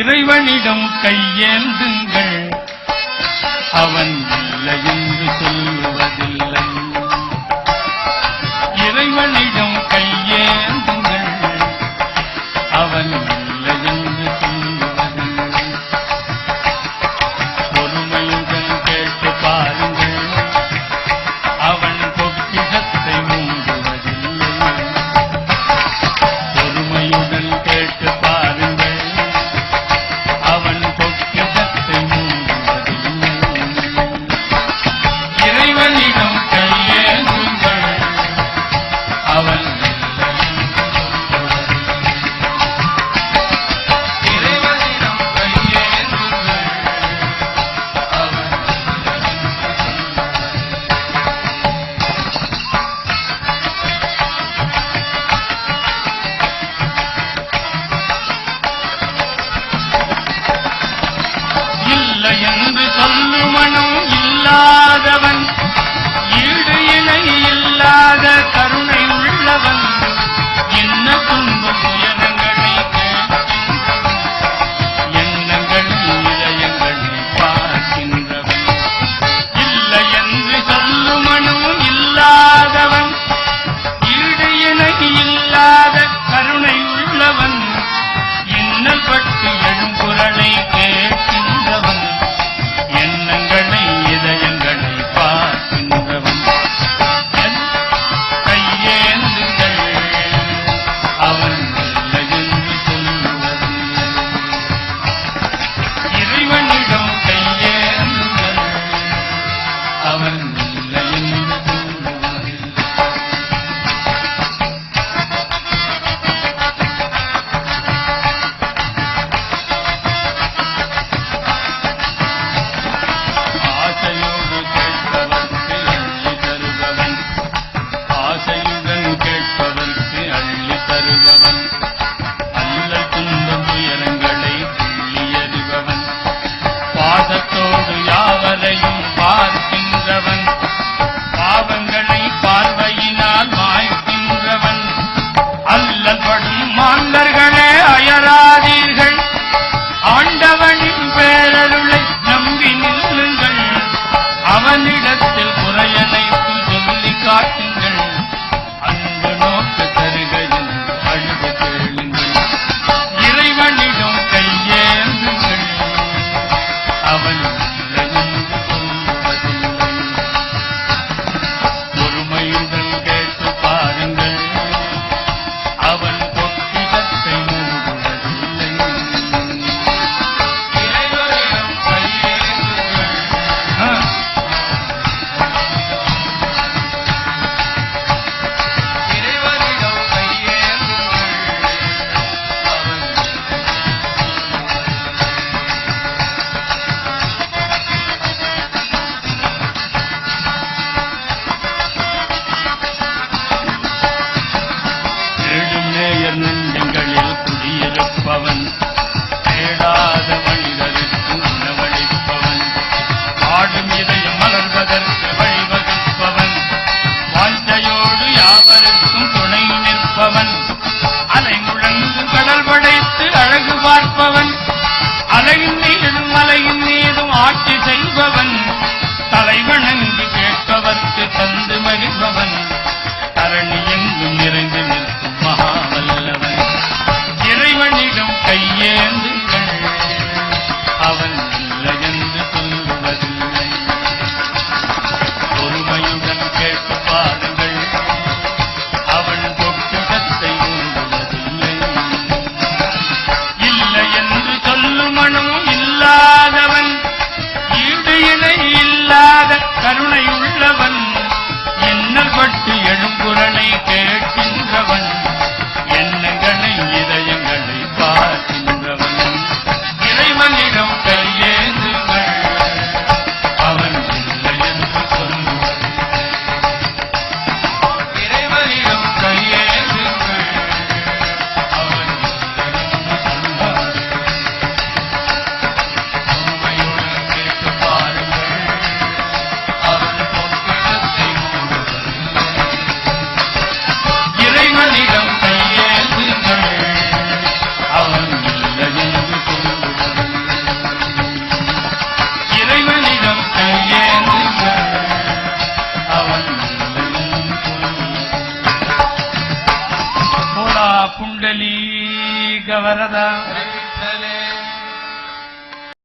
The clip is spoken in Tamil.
இறைவனிடம் கையேந்துங்கள். அவன் இல்லையும் உணர்ந்தவன் அல்லல் துன்ப துயரங்களை துள்ளியறிபவன் பாசத்தோடு யாவரையும் பார்க்கின்றவன். அனைவருக்கும் துணை நிற்பவன். పుండలీక వరద.